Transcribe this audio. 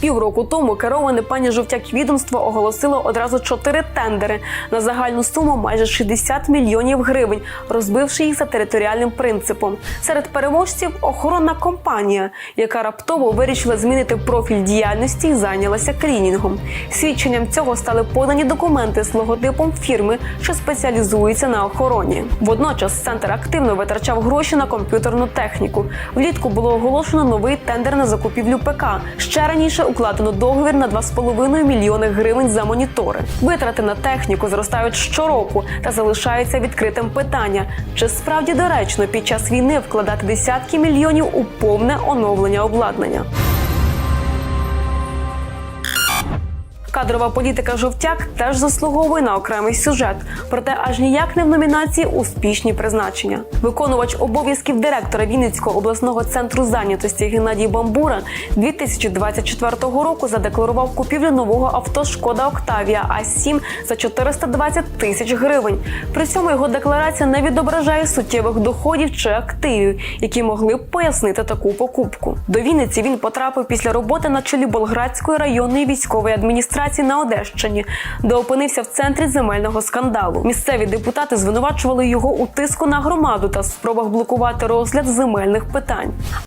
Півроку тому кероване пані Жовтяк відомство оголосило одразу чотири тендери на загальну суму майже 60 мільйонів гривень, розбивши їх за територіальним принципом. Серед переможців охоронна компанія, яка раптово вирішила змінити профіль діяльності і зайнялася клінінгом. Свідченням цього стали подані документи з логотипом фірми, що спеціалізується на охороні. Водночас центр активно витрачав гроші на комп'ютерну техніку. Влітку було оголошено новий тендер на закупівлю ПК. Ще раніше укладено договір на 2,5 мільйони гривень за монітори. Витрати на техніку зростають щороку та залишається відкритим питання: чи справді доречно під час війни вкладати десятки мільйонів у повне оновлення обладнання? Кадрова політика жовтяк теж заслуговує на окремий сюжет, проте аж ніяк не в номінації успішні призначення. Виконувач обов'язків директора Вінницького обласного центру зайнятості Геннадій Бамбура 2024 року задекларував купівлю нового авто Шкода Октавія А 7 за 420 тисяч гривень. При цьому його декларація не відображає суттєвих доходів чи активів, які могли б пояснити таку покупку. До Вінниці він потрапив після роботи на чолі Болградської районної військової адміністрації на Одещині, де опинився в центрі земельного скандалу. Місцеві депутати звинувачували його у тиску на громаду та спробах блокувати розгляд земельних питань.